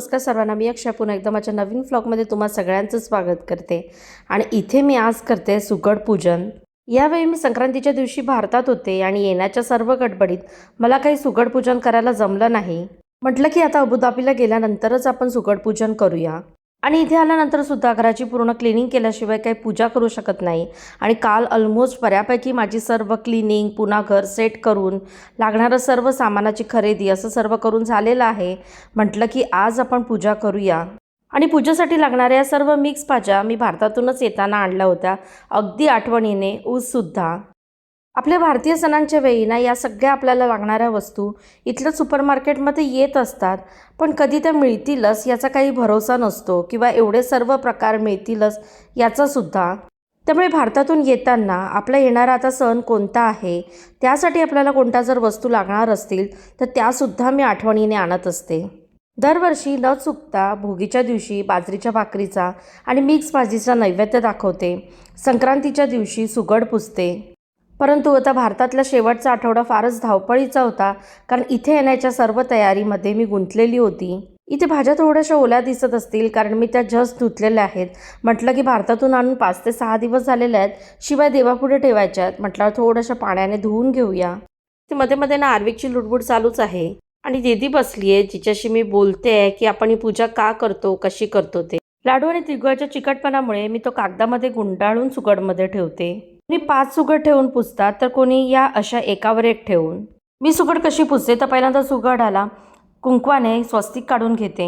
नमस्कार सर्वांना. मी अक्षा पुन्हा एकदा माझ्या नवीन फ्लॉगमध्ये तुम्हा सगळ्यांचं स्वागत करते. आणि इथे मी आज करते सुगड पूजन. यावेळी मी संक्रांतीच्या दिवशी भारतात होते आणि येण्याच्या सर्व गडबडीत मला काही सुगड पूजन करायला जमलं नाही. म्हटलं की आता अबुधाबीला गेल्यानंतरच आपण सुगड पूजन करूया. आणि इथे आल्यानंतर सुद्धा घराची पूर्ण क्लिनिंग केल्याशिवाय काही पूजा करू शकत नाही. आणि काल ऑलमोस्ट बऱ्यापैकी माझी सर्व क्लिनिंग पुन्हा घर सेट करून लागणारं सर्व सामानाची खरेदी असं सर्व करून झालेलं आहे. म्हटलं की आज आपण पूजा करूया. आणि पूजेसाठी लागणाऱ्या सर्व मिक्स भाज्या मी भारतातूनच येताना आणल्या होत्या. अगदी आठवणीने ऊससुद्धा आपल्या भारतीय सणांच्या वेळी ना या सगळ्या आपल्याला लागणाऱ्या वस्तू इथल्या सुपरमार्केटमध्ये येत असतात पण कधी त्या मिळतीलच याचा काही भरोसा नसतो किंवा एवढे सर्व प्रकार मिळतीलच याचासुद्धा. त्यामुळे भारतातून येताना आपला येणारा आता सण कोणता आहे त्यासाठी आपल्याला कोणत्या जर वस्तू लागणार असतील तर त्यासुद्धा मी आठवणीने आणत असते. दरवर्षी न चुकता भोगीच्या दिवशी बाजरीच्या भाकरीचा आणि मिक्स भाजीचा नैवेद्य दाखवते. संक्रांतीच्या दिवशी सुगड पुजते परंतु आता भारतातला शेवटचा आठवडा फारच धावपळीचा होता कारण इथे येण्याच्या सर्व तयारीमध्ये मी गुंतलेली होती. इथे भाज्या थोड्याशा ओल्या दिसत असतील कारण मी त्या जस्ट धुतलेल्या आहेत. म्हटलं की भारतातून आणून पाच ते सहा दिवस झालेले आहेत शिवाय देवापुढे ठेवायच्या आहेत. म्हटलं थोड्याशा पाण्याने धुवून घेऊया. ते मध्ये मध्ये ना आर्विकची लुडबुड चालूच आहे. आणि दीदी बसली आहे जिच्याशी मी बोलते आहे की आपण ही पूजा का करतो कशी करतो ते. लाडू आणि तिळगुळाच्या चिकटपणामुळे मी तो कागदामध्ये गुंडाळून सुगडमध्ये ठेवते. कोणी पाच सुगड ठेवून पुसतात तर कोणी या अशा एकावर एक ठेवून. मी सुगड कशी पुसते? तर पहिल्यांदा सुगडाला कुंकवाने स्वस्तिक काढून घेते.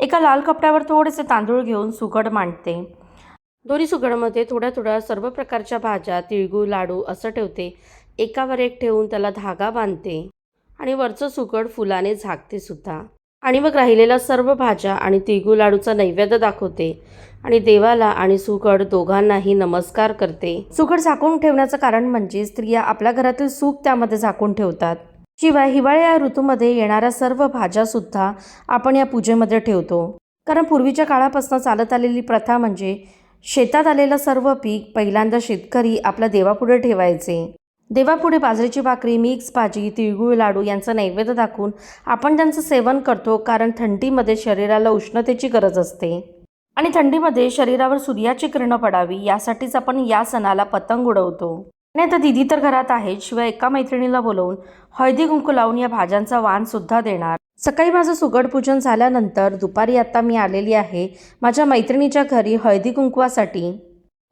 एका लाल कपड्यावर थोडेसे तांदूळ घेऊन सुगड मांडते. दोन्ही सुगडमध्ये थोड्या थोड्या सर्व प्रकारच्या भाज्या तिळगूळ लाडू असं ठेवते. एकावर एक ठेवून त्याला धागा बांधते आणि वरचं सुगड फुलाने झाकते सुद्धा आणि मग राहिलेल्या सर्व भाज्या आणि तिगू लाडूचा नैवेद्य दाखवते आणि देवाला आणि सुगड दोघांनाही नमस्कार करते. सुगड झाकून ठेवण्याचं कारण म्हणजे स्त्रिया आपल्या घरातील सुख त्यामध्ये झाकून ठेवतात. शिवाय हिवाळ्या या ऋतूमध्ये येणाऱ्या सर्व भाज्या सुद्धा आपण या पूजेमध्ये ठेवतो. कारण पूर्वीच्या काळापासून चालत आलेली प्रथा म्हणजे शेतात आलेलं सर्व पीक पहिल्यांदा शेतकरी आपल्या देवापुढे ठेवायचे. देवापुढे बाजरीची भाकरी मिक्स भाजी तिळगुळ लाडू यांचं नैवेद्य दाखवून आपण त्यांचं सेवन करतो कारण थंडीमध्ये शरीराला उष्णतेची गरज असते. आणि थंडीमध्ये शरीरावर सूर्याची किरणं पडावी यासाठीच आपण या सणाला पतंग उडवतो. नाही तर दिदी तर घरात आहे शिवाय एका मैत्रिणीला बोलवून हळदी कुंकू लावून या भाज्यांचा वाण सुद्धा देणार. सकाळी माझं सुगड पूजन झाल्यानंतर दुपारी आता मी आलेली आहे माझ्या मैत्रिणीच्या घरी हळदी कुंकवासाठी.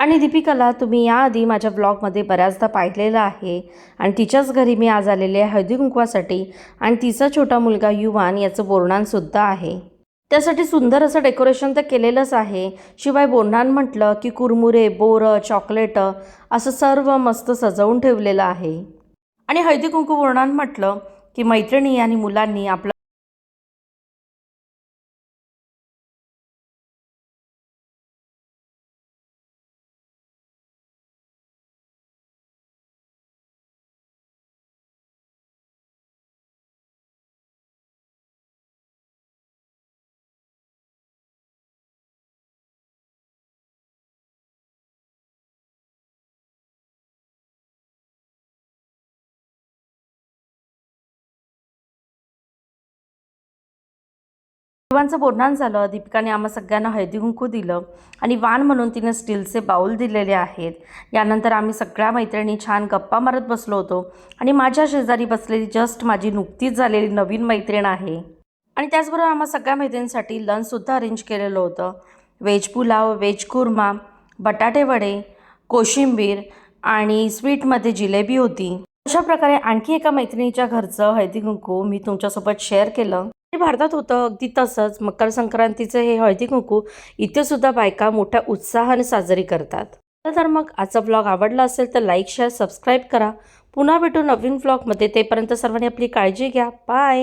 आणि दीपिकाला तुम्ही याआधी माझ्या ब्लॉगमध्ये बऱ्याचदा पाहिलेलं आहे. आणि तिच्याच घरी मी आज आलेले आहे हळदीकुंकवासाठी आणि तिचा छोटा मुलगा युवान याचं बोरणानसुद्धा आहे. त्यासाठी सुंदर असं डेकोरेशन तर केलेलंच आहे. शिवाय बोरणान म्हटलं की कुरमुरे बोरं चॉकलेट असं सर्व मस्त सजवून ठेवलेलं आहे. आणि हळदी कुंकू बोरणान म्हटलं की मैत्रिणी आणि मुलांनी आपलं देवांचं बोलणं झालं दीपिकाने आम्हा सगळ्यांना हळदीकुंकू दिलं आणि वाण म्हणून तिने स्टीलचे बाऊल दिलेले आहेत. यानंतर आम्ही सगळ्या मैत्रिणी छान गप्पा मारत बसलो होतो आणि माझ्या शेजारी बसलेली जस्ट माझी नुकतीच झालेली नवीन मैत्रीण आहे. आणि त्याचबरोबर आम्हा सगळ्या मैत्रिणींसाठी लंचसुद्धा अरेंज केलेलं होतं. व्हेज पुलाव व्हेज कुर्मा बटाटे वडे कोशिंबीर आणि स्वीटमध्ये जिलेबी होती. अशा प्रकारे आणखी एका मैत्रिणीच्या घरचं हळदी कुंकू मी तुमच्यासोबत शेअर केलं. हे भारतात होतं अगदी तसंच. मकर संक्रांतीचं हे हळदी कुंकू इथे सुद्धा बायका मोठ्या उत्साहाने साजरी करतात. तर मग आजचा ब्लॉग आवडला असेल तर लाईक शेअर सबस्क्राईब करा. पुन्हा भेटू नवीन ब्लॉगमध्ये. तेपर्यंत सर्वांनी आपली काळजी घ्या. बाय!